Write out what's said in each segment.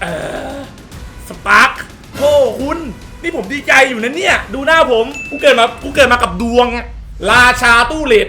เออสปาร์คโอ้คุณ นี่ผมดีใจอยู่นะเนี่ย ดูหน้าผม กูเกิดมา กูเกิดมากับดวงอะราชาตู้เหล็ก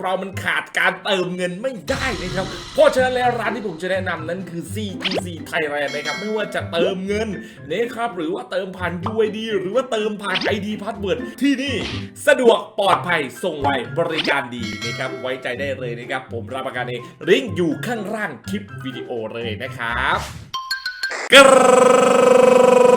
เรามันขาดการเติมเงินไม่ได้นะครับ เพราะฉะนั้นแล้วร้านที่ผมจะแนะนำนั้นคือ CGC Thailand นะครับ ไม่ว่าจะเติมเงินนะครับ หรือว่าเติมผ่าน UID หรือว่าเติมผ่าน ID Password ที่นี่สะดวกปลอดภัยส่งไวบริการดีนะครับ ไว้ใจได้เลยนะครับ ผมรับประกันเองลิงก์อยู่ข้างล่างคลิปวิดีโอเลยนะครับกร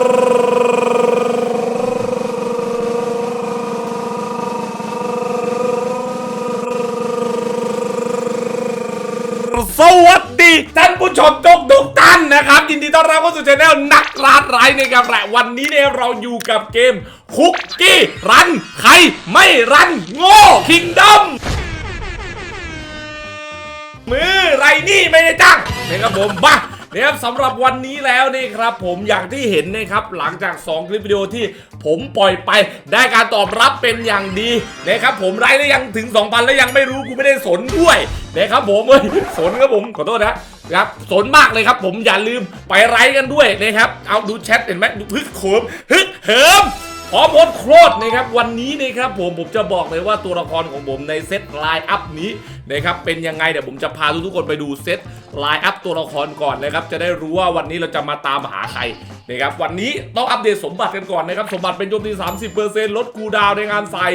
สวัสดีท่านผู้ชมทุกทุกท่านนะครับ ยินดีต้อนรับเข้าสู่ช anel นักล่าร้ายนะครับและวันนี้เนี่ยเราอยู่กับเกมคุกกี้รันใครไม่รันโง่คิงดอมมือไรนี่ไม่ได้จ้างนะครับผมบ้า นะครับสำหรับวันนี้แล้วนี่ครับ ผมอย่างที่เห็นนะครับหลังจาก 2 คลิปวิดีโอที่ผมปล่อยไปได้การตอบรับเป็นอย่างดีนะครับผมไลค์ได้ยังถึง 2,000 แล้วยังไม่รู้กูไม่ได้สนด้วยนะครับผมเอ้ยสนครับผมขอโทษนะครับสนมากเลยครับ ผมอย่าลืมไปไลค์กันด้วยนะครับเอาดูแชทเห็นไหมดูฮึกโขมฮึกเหิมพร้อมพดโครดนะครับวันนี้นะครับผมผมจะบอกเลยว่าตัวละครของผมในเซตไลน์อัพนี้นะครับเป็นยังไงเดี๋ยวผมจะพาทุกๆคนไปดูเซต ไลน์อัพตัวละครก่อนนะครับจะได้รู้ว่าวันนี้เราจะมาตามหาใครนะครับวันนี้ต้องอัปเดตสมบัติกันก่อนนะครับสมบัติเป็นโจมตี 30%ลดคูดาวในงานใส่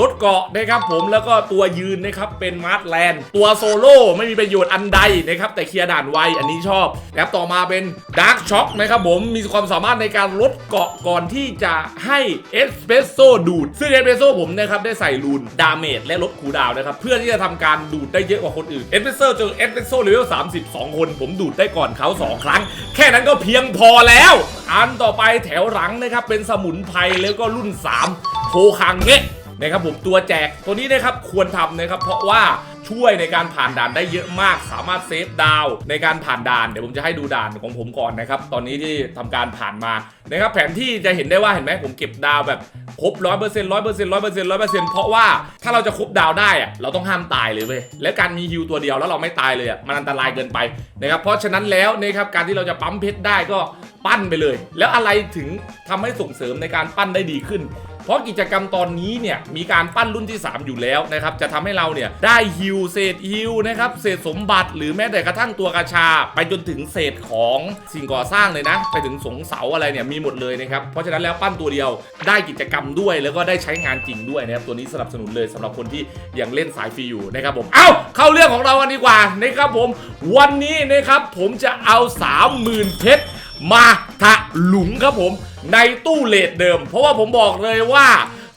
ลดเกาะนะครับผมแล้วก็ตัวยืนนะครับเป็นมาร์ทแลนด์ตัวโซโล่ไม่มีประโยชน์อันใดนะครับแต่เคลียร์ด่านไวอันนี้ชอบนะครับต่อมาเป็นดาร์กช็อคนะครับผมมีความสามารถในการลดเกาะก่อนที่จะให้เอสเปรสโซดูดซึ่งเอสเปรสโซผมนะครับได้ใส่รูนดาเมจและลดคูดาวนะครับเพื่อที่จะทำการดูดได้เยอะกว่าคนอื่นเอสเปรสโซเจอเอสเปรสโซเลเวล12 คน ผมดูดได้ก่อนเขา 2 ครั้ง แค่นั้นก็เพียงพอแล้ว อันต่อไปแถวหลังนะครับ เป็นสมุนไพรแล้วก็รุ่น 3 โคคังเงะนะครับผมตัวแจกตัวนี้นะครับควรทำนะครับเพราะว่า ช่วยในการผ่านด่านได้เยอะมาก สามารถเซฟดาวในการผ่านด่านเดี๋ยวผมจะให้ดูด่านของผมก่อนนะครับตอนนี้ที่ทำการผ่านมานะครับแผนที่จะเห็นได้ว่าเห็นไหมผมเก็บดาวแบบครบร้อยเปอร์เซ็นต์ร้อยเปอร์เซ็นต์ร้อยเปอร์เซ็นต์ร้อยเปอร์เซ็นต์เพราะว่าถ้าเราจะครบดาวได้อะเราต้องห้ามตายเลยเว้ยและการมีฮิวตัวเดียวแล้วเราไม่ตายเลยอะมันอันตรายเกินไปนะครับเพราะฉะนั้นแล้วนะครับการที่เราจะปั๊มเพชรได้ก็ปั้นไปเลย แล้วอะไรถึงทำให้ส่งเสริมในการปั้นได้ดีขึ้น เพราะกิจกรรมตอนนี้เนี่ยมีการปั้นรุ่นที่ 3 อยู่แล้วนะครับจะทำให้เราเนี่ยได้ฮิวเศษฮิวนะครับเศษสมบัติหรือแม้แต่กระทั่งตัวกระชา ไปจนถึงเศษของสิ่งก่อสร้างเลยนะ ไปถึงสงเสาอะไรเนี่ยมีหมดเลยนะครับเพราะฉะนั้นแล้วปั้นตัวเดียวได้กิจกรรมด้วย แล้วก็ได้ใช้งานจริงด้วยนะครับตัวนี้สนับสนุนเลยสำหรับคนที่ยังเล่นสายฟรีอยู่นะครับผมเอ้าเข้าเรื่องของเรากันดีกว่านะครับผมวันนี้นะครับผมจะเอา 30,000เพชร มาถะหลุงครับผม ในตู้เลทเดิม เพราะว่าผมบอกเลยว่า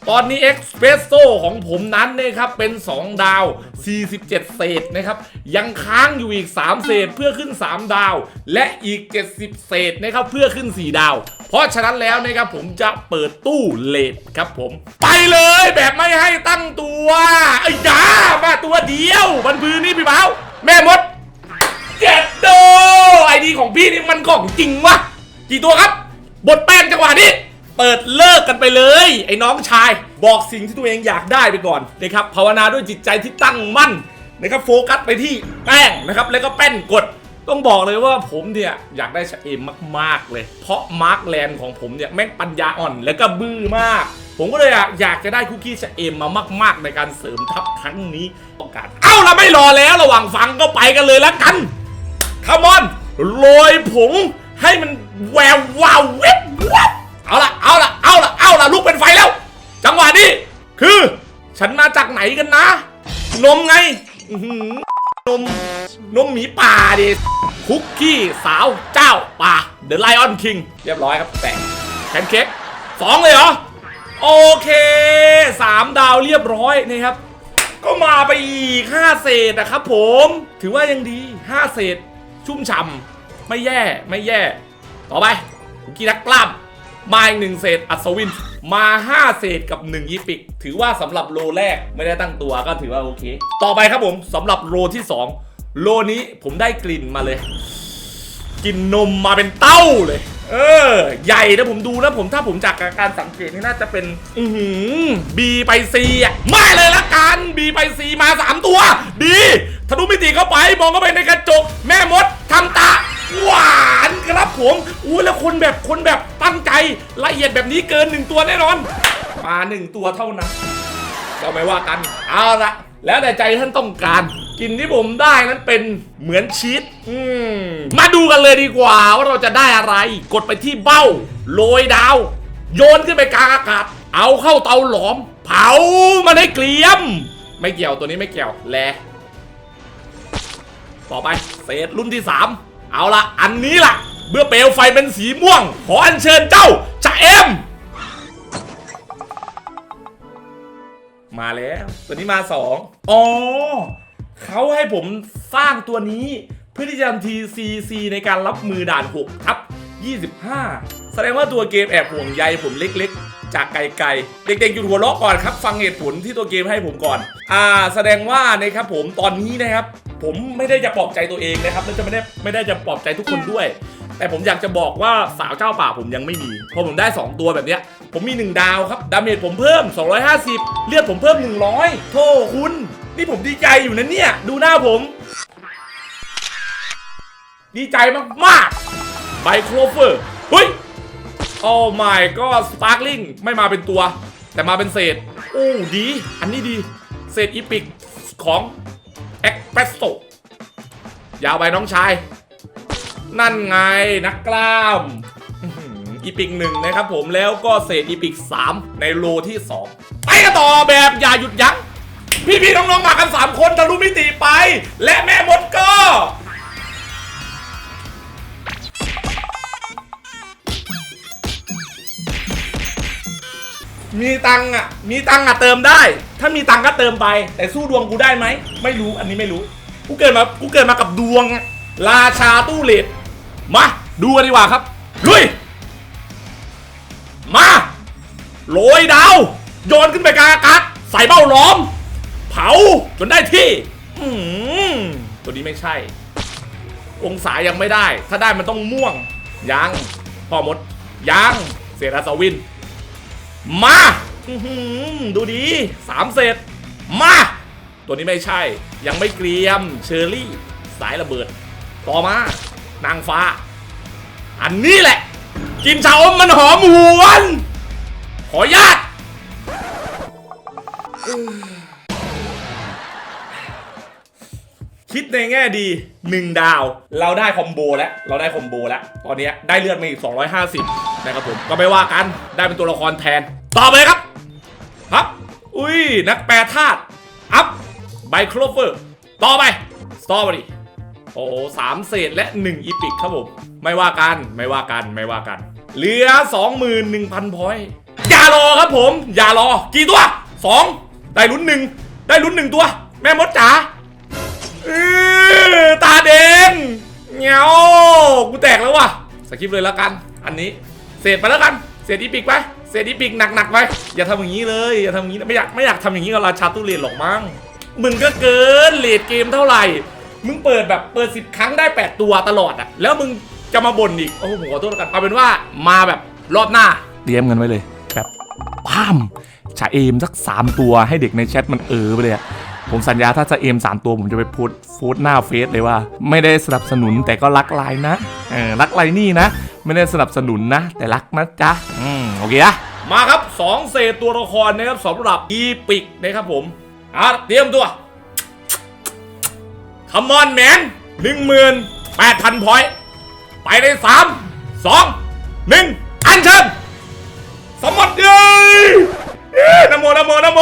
ตอนนี้เอ็กซ์เพรสโซของผมนั้นนะครับเป็น 2 ดาว 47 เศษนะครับ ยังค้างอยู่อีก 3 เศษเพื่อขึ้น 3 ดาว และอีก 70 เศษนะครับเพื่อขึ้น 4 ดาว เพราะฉะนั้นแล้วนะครับผมจะเปิดตู้เลทครับผม ไปเลยแบบไม่ให้ตั้งตัวไอ้จ้ามาตัวเดียวบันพื้นนี่พี่เบ้าแม่มด เจ็ดโดไอดีของพี่นี่มันของจริงวะกี่ตัวครับ บทแป้งจังหวะนี้ เปิดเลิกกันไปเลย ไอ้น้องชาย บอกสิ่งที่ตัวเองอยากได้ไปก่อนนะครับภาวนาด้วยจิตใจที่ตั้งมั่นนะครับโฟกัสไปที่แป้งนะครับแล้วก็แป้นกดต้องบอกเลยว่าผมเนี่ยอยากได้ชะเอมมาก ๆ เลย เพราะมาร์กแลนด์ของผมเนี่ยแม่งปัญญาอ่อนแล้วก็บื้อมาก ผมก็เลยอยากจะได้คุกกี้ชะเอมมามาก ๆ ในการเสริมทัพครั้งนี้ต้อการเอ้าเราไม่รอแล้วระหว่างฟังก็ไปกันเลยแล้วกัน คามอนโรยผงให้มันแวววาวเว็บวับเอาละเอาละเอาละเอาละลุกเป็นไฟแล้ว จังหวะนี้ คือ ฉันมาจากไหนกันนะ นมไงนมนมหมีป่าดิคุกกี้สาวเจ้าป่าเดอะไลออนคิงเรียบร้อยครับแตกแพนเค้กสองเลยเหรอ โอเคสามดาวเรียบร้อยนะครับ ก็มาไปอีก5เศษนะครับผม ถือว่ายังดี5เศษ ชุ่มฉ่ำไม่แย่ไม่แย่ ต่อไปคุกกี้นักกล้ามมาอีกหนึ่งเศษอัศวินมาห้าเศษกับหนึ่งยิปิก ถือว่าสำหรับโลแรกไม่ได้ตั้งตัวก็ถือว่าโอเค ต่อไปครับผมสำหรับโลที่สองโลนี้ผมได้กลิ่นมาเลยกินนมมาเป็นเต้าเลย เออ ใหญ่นะผมดูแล้วผมถ้าผมจากการสังเกตนี่น่าจะเป็น อืบีไปซีอะไม่เลยละกันบีไปซีมาสามตัว ดี ทะลุมิติเข้าไปมองเข้าไปในกระจก แม่มดทำตาหวานครับผมอู้แล้วคนแบบคนแบบตั้งใจละเอียดแบบนี้เกินหนึ่งตัวแน่นอน มาหนึ่งตัวเท่านั้นก็ไม่ว่ากัน เอาละแล้วแต่ใจท่านต้องการกินที่ผมได้นั้นเป็นเหมือนชีสมมาดูกันเลยดีกว่าว่าเราจะได้อะไร กดไปที่เบ้าโรยดาว โยนขึ้นไปกลางอากาศ เอาเข้าเตาหลอม เผามันให้เกลียม ไม่เกี่ยวตัวนี้ไม่เกี่ยวแล ต่อไปเศษรุ่นที่ 3 เอาละอันนี้ล่ะ เมื่อเปลวไฟเป็นสีม่วง ขออัญเชิญเจ้าจะเอ็ม มาแล้ว ตัวนี้มาสองอ๋อ เขาให้ผมสร้างตัวนี้ เพื่อที่จะทำ TCC ในการรับมือด่าน6ทับ25 แสดงว่าตัวเกมแอบห่วงใยผมเล็กๆ จากไกลๆ เด็กๆหยุดหัวเราะก่อนครับ ฟังเหตุผลที่ตัวเกมให้ผมก่อน อ่า แสดงว่านะครับผมตอนนี้นะครับ ผมไม่ได้จะปลอบใจตัวเองนะครับและจะไม่ได้ไม่ได้จะปลอบใจทุกคนด้วย แต่ผมอยากจะบอกว่าสาวเจ้าป่าผมยังไม่มีพราะผมได้ 2 ตัวแบบเนี้ยผมมี 1 ดาวครับดาเมจผมเพิ่ม 250 เลือดผมเพิ่ม 100 โทษคุณ นี่ผมดีใจอยู่นะเนี่ย ดูหน้าผม ดีใจมากๆไบโครเฟอร์เฮ้ยโอ้ my ก็สปาร์ l ลิงไม่มาเป็นตัว แต่มาเป็นเศษโอ้ดี อันนี้ดี เศษอีพิกของ เอ็กเพรสโซยาวไปน้องชาย นั่นไงนักกล้ามอื้อหืออีพิกหนึ่งนะครับผมแล้วก็เศษอีพิก3ในโลที่2ไปกันต่อแบบอย่าหยุดยั้งพี่ๆน้องๆมากัน 3 คนทะลุมิติไป และแม่มดก็ มีตังอะ มีตังอะเติมได้ ถ้ามีตังก็เติมไป แต่สู้ดวงกูได้ไหม ไม่รู้ อันนี้ไม่รู้ กูเกิดมา กูเกิดมากับดวงราชาตู้เหล็ดมา ดูกันดีกว่าครับ ลุย มาโรยดาว โยนขึ้นไปกลางอากาศ ใส่เบ้าล้อม เผาจนได้ที่ อืมตัวนี้ไม่ใช่ องศายังไม่ได้ ถ้าได้มันต้องม่วง ยังพ่อมด ยังเศษอัศวิน มาดูดีสามเศษมา ตัวนี้ไม่ใช่ ยังไม่เกรียมเชอร์รี่ สายระเบิด ต่อมา นางฟ้า อันนี้แหละ กินชาอมมันหอมหวน ขอญาต คิดในแง่ดี 1 ดาว เราได้คอมโบแล้ว เราได้คอมโบแล้ว ตอนนี้ได้เลือดมาอีก 250 นะครับผม ก็ไม่ว่ากัน ได้เป็นตัวละครแทน ต่อไปครับ ครับ อุ้ย นักแปรธาตุ อัพ ไบโครเฟอร์ ต่อไป สตอเบอรี่ โอ้สามเศษและ 1 อีพิกครับผม ไม่ว่ากัน ไม่ว่ากัน ไม่ว่ากัน เหลือ 21,000 พอยต์อย่ารอครับผม อย่ารอ กี่ตัว 2 ได้ลุ้นหนึ่ง ได้ลุ้นหนึ่งตัว แม่มดจ๋า ตาแดงเงี้ยวกูแตกแล้วว่ะสกิปเลยแล้วกัน อันนี้เศษไปแล้วกันเศษอีปิกไปเศษอีปิกหนักๆไปอย่าทำอย่างนี้เลยอย่าทำอย่างนี้ไม่อยากไม่อยากทำอย่างนี้กับราชาตูเลนหรอกมั้งมึงก็เกินเลดเกมเท่าไหร่ มึงเปิดแบบเปิดสิบครั้งได้ 8 ตัวตลอดอะแล้วมึงจะมาบ่นอีก โอ้โหขอโทษแล้วกัน เอาเป็นว่ามาแบบรอบหน้า เตรียมกันไว้เลย แบบพามชาเอมสัก 3 ตัวให้เด็กในแชทมันเออไปเลยอะ ผมสัญญาถ้าจะเอมสามตัวผมจะไปโพูดโฟดหน้าเฟซเลยว่า ไม่ได้สนับสนุนแต่ก็รักไลน์นะเออรักไลน์นี่นะ ไม่ได้สนับสนุนนะ แต่รักนะจ๊ะอืมโอเคอะมาครับ2เศษตัวละครนะครับสำหรับอีปิกนะครับผมอะเตรียมตัวคัมมอนแมนหนึ่งหมื่นแปดพันพอยต์ไปในสามสองหนึ่งอันเชิญสมบัติเย้เย้นโมนโมนโม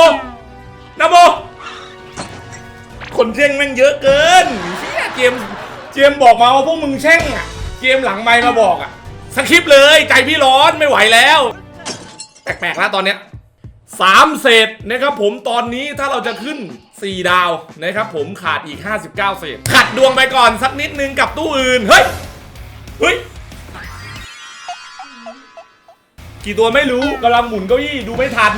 นโม คนแช่งแม่งเยอะเกินเียเกมเกมบอกมาว่าพวกมึงแช่งอะเกมหลังไมค์มาบอกอะสคริปต์เลยใจพี่ร้อนไม่ไหวแล้ว แปลกๆแล้วตอนเนี้ยสามเศษนะครับผมตอนนี้ถ้าเราจะขึ้น 4 ดาวนะครับผมขาดอีก 59 เศษ ขัดดวงไปก่อนสักนิดนึงกับตู้อื่น เฮ้ย เฮ้ย กี่ตัวไม่รู้กำลังหมุนเก้าอี้ดูไม่ทัน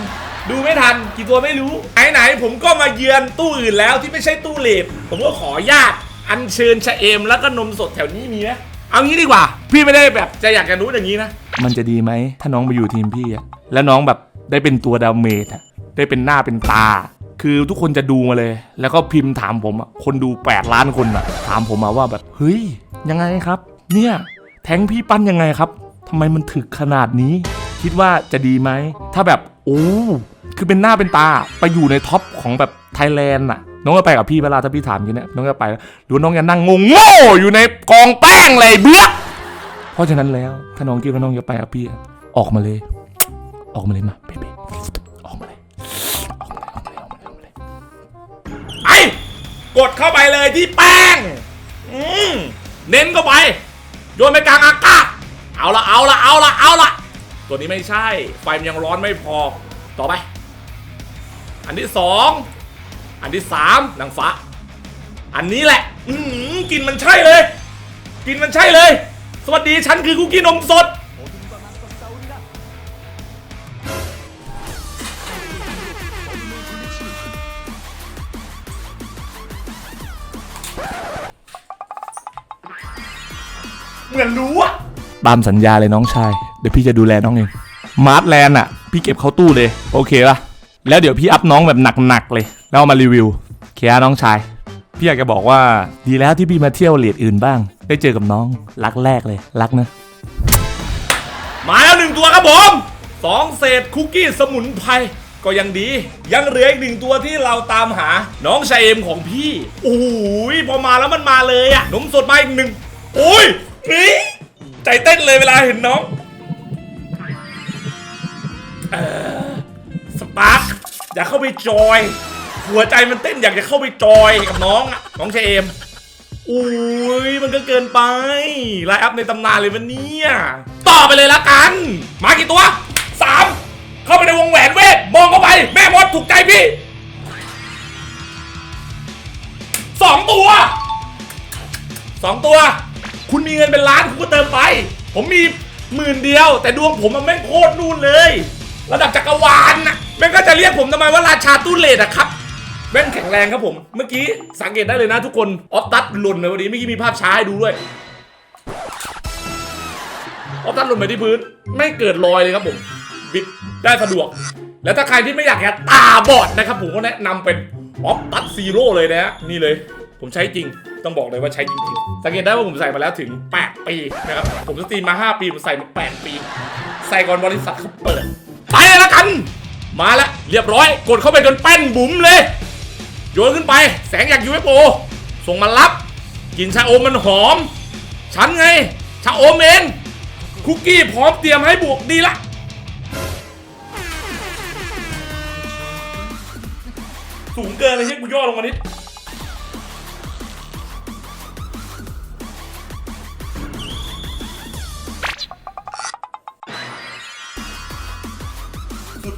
ดูไม่ทันกี่ตัวไม่รู้ไหนไหนๆผมก็มาเยือนตู้อื่นแล้วที่ไม่ใช่ตู้เลดผมก็ขอญาตอัญเชิญชะเอมแล้วก็นมสดแถวนี้มีไหมเอางี้ดีกว่า พี่ไม่ได้แบบจะอยากจะรู้อย่างนี้นะ มันจะดีไหมถ้าน้องมาอยู่ทีมพี่อะแล้วน้องแบบได้เป็นตัวดาเมจอะได้เป็นหน้าเป็นตา คือทุกคนจะดูมาเลย แล้วก็พิมพ์ถามผมอะคนดู 8 ล้านคนอะถามผมมาว่าแบบเฮ้ยยังไงครับ เนี่ยแทงพี่ปั้นยังไงครับทำไมมันถึกขนาดนี้ คิดว่าจะดีไหมถ้าแบบ โอ้คือเป็นหน้าเป็นตาไปอยู่ในท็อปของแบบไทยแลนด์อะน้องจะไปกับพี่เวลาถ้าพี่ถามอย่เนี้ยน้องจะไปหรือน้องจะนั่งงงโง่อยู่ในกองแป้งเลยเบื้อเพราะฉะนั้นแล้วถ้าน้องคิดว่าน้องจะไปกับพี่ออกมาเลย ออกมาเลยมาเบเบออกมาเลยออกมาเลยออกมาเลยออกมาเลยออกมาเลยไอ้กดเข้าไปเลยที่แป้งอืมเน้นเข้าไปโยนไปกลางอากาศเอาละเอาละเอาละเอาละ ตัวนี้ไม่ใช่ ไฟมันยังร้อนไม่พอ ต่อไป อันที่สอง อันที่สามนางฟ้า อันนี้แหละ อืมกลินมันใช่เลยกลินมันใช่เลย สวัสดีฉันคือคุกกี้นมสด เหมือนรู้อะตามสัญญาเลยน้องชาย เดี๋ยวพี่จะดูแลน้องเองมาร์ทแลนด์อะ พี่เก็บเข้าตู้เลย โอเคปะแล้วเดี๋ยวพี่อัพน้องแบบหนักๆเลย แล้วเอามารีวิวเคลียร์น้องชาย พี่อยากจะบอกว่าดีแล้วที่พี่มาเที่ยวเลดอื่นบ้าง ได้เจอกับน้องรักแรกเลย รักนะ มาแล้วหนึ่งตัวครับผมสองเศษคุกกี้สมุนไพรก็ยังดี ยังเหลืออีกหนึ่งตัวที่เราตามหา น้องชายเอ็มของพี่โอ้ยพอมาแล้วมันมาเลยอะนมสดมาอีกหนึ่งโอ้ยเฮ้ยใจเต้นเลยเวลาเห็นน้อง ปาร์คอยากเข้าไปจอย หัวใจมันเต้นอยากจะเข้าไปจอยกับน้องอะน้องเชเอมอุ้ยมันก็เกินไปไลน์อัพในตำนานเลยมันนี่ยต่อไปเลยละกัน มากี่ตัวสามเข้าไปในวงแหวนเวทมองเข้าไป แม่มดถูกใจพี่สองตัวสองตัว คุณมีเงินเป็นล้านคุณก็เติมไป ผมมีหมื่นเดียว แต่ดวงผมมันแม่งโคตรนู่นเลย ระดับจักรวาลน่ะแม่งก็จะเรียกผมทำไมว่าราชาตู้เลดอะครับแว่นแข็งแรงครับผม เมื่อกี้สังเกตได้เลยนะทุกคน ออฟตัดหล่นเลยวันนี้เมื่อกี้มีภาพช้าให้ดูด้วย ออฟตัดหล่นไปที่พื้น ไม่เกิดรอยเลยครับผม บิดได้สะดวก แล้วถ้าใครที่ไม่อยากจะตาบอดนะครับผมก็แนะนำเป็นออฟตัดซีโร่เลยนะฮะนี่เลย ผมใช้จริง ต้องบอกเลยว่าใช้จริงๆสังเกตได้ว่าผมใส่มาแล้วถึง 8 ปีนะครับ ผมสตรีมมา 5 ปี ผมใส่มา 8 ปี ใส่ก่อนบริษัทเขาเปิด ไปเลยละกัน มาแล้วเรียบร้อย กดเข้าไปจนแป้นบุ๋มเลย โยนขึ้นไป แสงจากยูเอฟโอส่งมารับกินชาอมมันหอม ฉันไง ชาอมเอง คุกกี้พร้อมเตรียมให้บวกดีละสูงเกินเลยใช่กูย่อลงมานิด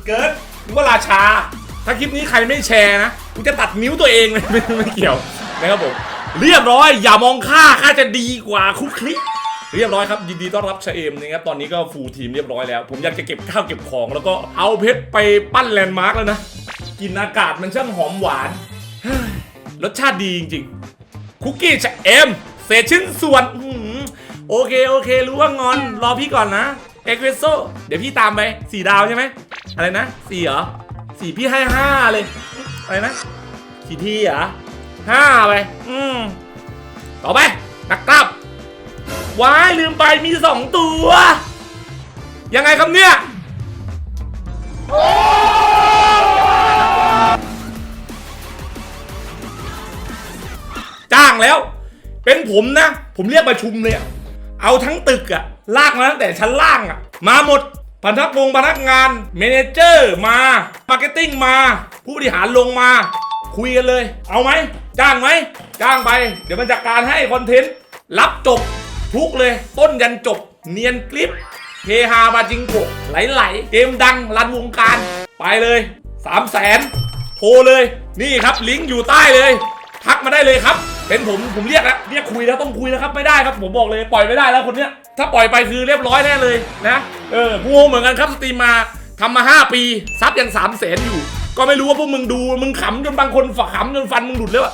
เกินนึกว่าราชา ถ้าคลิปนี้ใครไม่แชร์นะกูจะตัดนิ้วตัวเองเลยไม่เกี่ยวนะครับผมเรียบร้อย อย่ามองค่าค่าจะดีกว่าคุกคลิกเรียบร้อยครับยินดีต้อนรับชเอมนะครับตอนนี้ก็ฟูลทีมเรียบร้อยแล้ว ผมอยากจะเก็บข้าวเก็บของ แล้วก็เอาเพชรไปปั้นแลนด์มาร์กแล้วนะ กินอากาศมันช่างหอมหวาน รสชาติดีจริงๆ คุกกี้ชเอมเศษชิ้นส่วนโอเคโอเค รู้ว่างอน รอพี่ก่อนนะ เอ็กเวโซเดี๋ยวพี่ตามไปสี่ดาวใช่ไหมอะไรนะสี่เหรอสี่พี่ให้ห้าเลยอะไรนะกี่ที่เหรอห้าไปอืมต่อไปนักกลับว้ายลืมไปมีสองตัว ยังไงครับเนี่ยจ้างแล้ว เป็นผมนะ ผมเรียกประชุมเลยเอาทั้งตึกอะ ลากมาตั้งแต่ชั้นล่างอะมาหมดพนักงงพนักงานเมนเจอร์มามาร์เก็ตติ้งมา ผู้บริหารลงมา คุยกันเลย เอาไหมจ้างไหมจ้างไป เดี๋ยวมันจัดการให้คอนเทนต์รับจบ ทุกเลย ต้นยันจบ เนียนกริปเฮฮาบาจิงโกไหลๆเกมดังรันวงการ ไปเลย3 0 0แสนโทรเลย นี่ครับลิงก์อยู่ใต้เลยทักมาได้เลยครับ เป็นผมผมเรียกแล้วเรียกคุยแล้วต้องคุยแล้วครับไม่ได้ครับ ผมบอกเลยปล่อยไม่ได้แล้วคนเนี้ย ถ้าปล่อยไปคือเรียบร้อยแน่เลยนะเออกูงงเหมือนกันครับสตรีมมาทำมา 5 ปีซับยัง3 0 0แสนอยู่ ก็ไม่รู้ว่าพวกมึงดูมึงขำจนบางคนฝักขำจนฟันมึงหลุดเลยว่ะ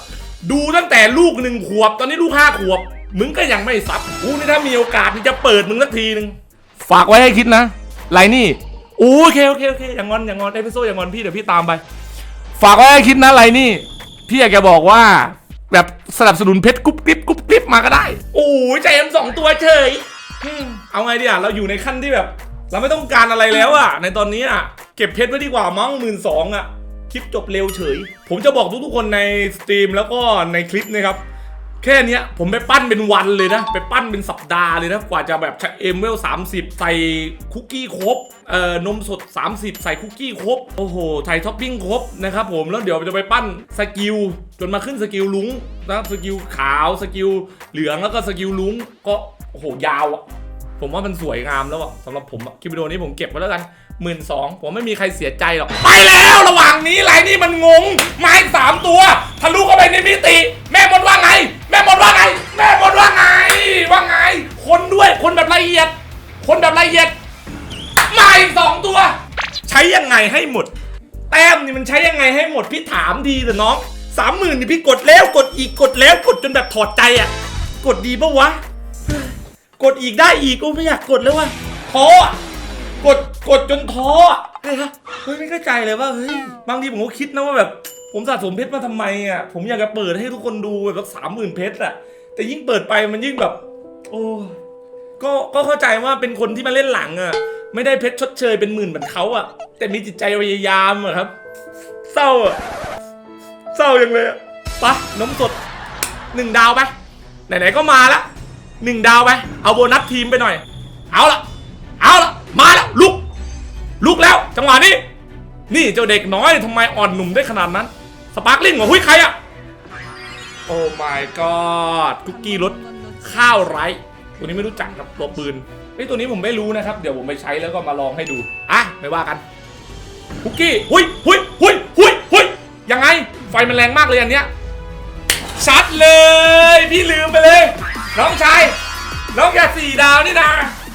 ดูตั้งแต่ลูกหนึ่งขวบ ตอนนี้ลูกห้าขวบ มึงก็ยังไม่ซับกูนี่ถ้ามีโอกาสนี่จะเปิดมึงสักทีนึงฝากไว้ให้คิดนะไรนี่โอเคโอเคโอเคอย่างงอนอย่างงอนไอ้พี่โซอย่างงอนพี่เดี๋ยวพี่ตามไป ฝากไว้ให้คิดนะไรนี่พี่อยากจะบอกว่า แบบสนับสนุนเพชรกรุ๊ปกริบกรุ๊ปกริบมาก็ได้ โอ้ยใจเอ็มสองตัวเฉย เอาไงดีอะเราอยู่ในขั้นที่แบบ เราไม่ต้องการอะไรแล้วอะ ในตอนนี้อะเก็บเพชรไว้ดีกว่ามั้งหมื่นสองอะคลิปจบเร็วเฉย ผมจะบอกทุกๆคนในสตรีมแล้วก็ในคลิปนะครับ แค่นี้ผมไปปั้นเป็นวันเลยนะ ไปปั้นเป็นสัปดาห์เลยนะ กว่าจะแบบเอ็มเวล30ใส่คุกกี้ครบ เอ่อนมสด 30 ใส่คุกกี้ครบ โอ้โห ใส่ท็อปปิ้งครบนะครับผม แล้วเดี๋ยวจะไปปั้นสกิล จนมาขึ้นสกิลลุงนะสกิลขาว สกิลเหลืองแล้วก็สกิลลุงก็ โอ้โหยาวอะผมว่ามันสวยงามแล้วอะสำหรับผมอะคลิปวิดีโอนี้ผมเก็บไว้แล้วกันหมื่นสองผมไม่มีใครเสียใจหรอก ไปแล้วระหว่างนี้ไรนี่มันงง ไม้สามตัวทะลุเข้าไปในมิติ แม่มดว่าไง แม่มดว่าไง แม่มดว่าไง ว่าไง คนด้วยคนแบบละเอียด คนแบบละเอียดไมาอีกสองตัว ใช้ยังไงให้หมด แต้มนี่มันใช้ยังไงให้หมดพี่ถามดีเถอะน้องสามหมื่นนี่พี่กดแล้วกดอีกกดแล้วกดจนแบบถอดใจอะกดดีปะวะ กดอีกได้อีกก็ไม่อยากกดแล้วว่ะท้ออะกดกดจนท้ออะเฮ้ยฮะเฮ้ยไม่เข้าใจเลยว่าเฮ้ยบางทีผมก็คิดนะว่าแบบ ผมสะสมเพชรมาทำไมอะผมอยากจะเปิดให้ทุกคนดูแบบสามหมื่นเพชรอะแต่ยิ่งเปิดไปมันยิ่งแบบ โอ้ก็ก็เข้าใจว่าเป็นคนที่มาเล่นหลังอะไม่ได้เพชรชดเชยเป็นหมื่นเหมือนเขาอะ แต่มีจิตใจพยายามอะครับ เศร้าอะเศร้าอยังเลยอะไปะน้ำสดหนึ่งดาวไปไหนๆก็มาละ หนึ่งดาวไป เอาโบนัสทีมไปหน่อย เอาละเอาละมาแล้วลุก ลุกแล้ว จังหวะนี้ นี่เจ้าเด็กน้อยทำไมอ่อนหนุ่มได้ขนาดนั้น สปาร์คลิงเหรอหุ้ยใครอะโอ้ my god คุกกี้รสข้าวไร้ตัวนี้ไม่รู้จักครับตัวปืนไอ้ตัวนี้ผมไม่รู้นะครับ เดี๋ยวผมไปใช้แล้วก็มาลองให้ดู อะ ไม่ว่ากันคุกกี้หุยหุยหุยหุยหุยยังไง ไฟมันแรงมากเลยอันเนี้ยชัดเลย พี่ลืมไปเลย น้องชาย น้องอย่าสี่ดาวนี่นะ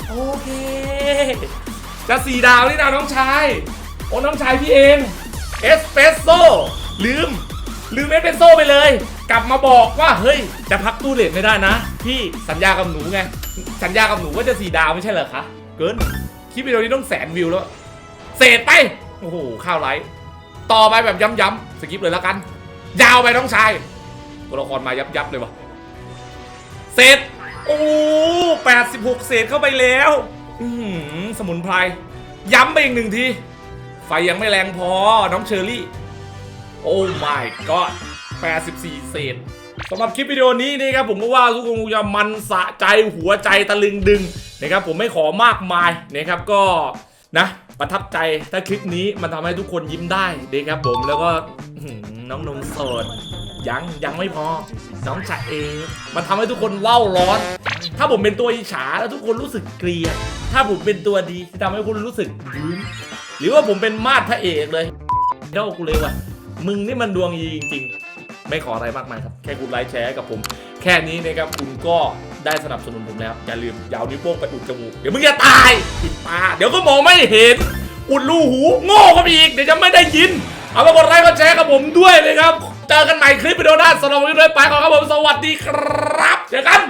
โอเค จะสี่ดาวนี่นะน้องชาย โอ้น้องชายพี่เอง เอสเปสโซ่ลืม ลืมเอสเปสโซ่ไปเลย กลับมาบอกว่าเฮ้ย จะพักตู้เลทไม่ได้นะ พี่สัญญากับหนูไง สัญญากับหนูว่าจะสี่ดาวไม่ใช่เหรอคะ เกิน คลิปวิดีโอนี้ต้องแสนวิวแล้ว เศษไป โอ้โห ข้าวไลท์ต่อไปแบบย้ำๆ สกิปเลยแล้วกัน ยาวไปน้องชายตัวละครมายับยับๆเลยวะ เศษโอ้แปดสิบหกเศษเข้าไปแล้วอืสมุนไพรย้ำไปอีกหนึ่งที ไฟยังไม่แรงพอน้องเชอรี่ โอ้ my god 84 เศษสำหรับคลิปวิดีโอนี้นะครับผมก็ว่าทุกคนจะมันสะใจหัวใจตะลึงดึงนะครับผมไม่ขอมากมายนะครับก็นะประทับใจถ้าคลิปนี้มันทำให้ทุกคนยิ้มได้นะครับผมแล้วก็ น้องนมโสด ยังยังไม่พอ น้องจะเอมันทำให้ทุกคนเล่าร้อน ถ้าผมเป็นตัวอิจฉาแล้วทุกคนรู้สึกเกลียด ถ้าผมเป็นตัวดีที่ทำให้คุณรู้สึกยิ้มหรือว่าผมเป็นมาดพระเอกเลยเท่ากูเลยว่ะ มึงนี่มันดวงดีจริง ๆ ไม่ขออะไรมากมายครับ แค่คุณไลค์แชร์ให้กับผม แค่นี้นะครับคุณก็ได้สนับสนุนผมแล้ว อย่าลืมอยาวนิ้วโป้งไปอุดจมูก เดี๋ยวมึงจะตายปิดตา เดี๋ยวก็มองไม่เห็น อุดรูหู โง่เข้าไปอีก เดี๋ยวจะไม่ได้ยิน เอาไปกดไลค์กดแชร์กับผมด้วยนะครับ เจอกันใหม่คลิปวิดีโอหน้าสำหรับวันนี้ด้วยไปก่อนครับผมสวัสดีครับ เจอกัน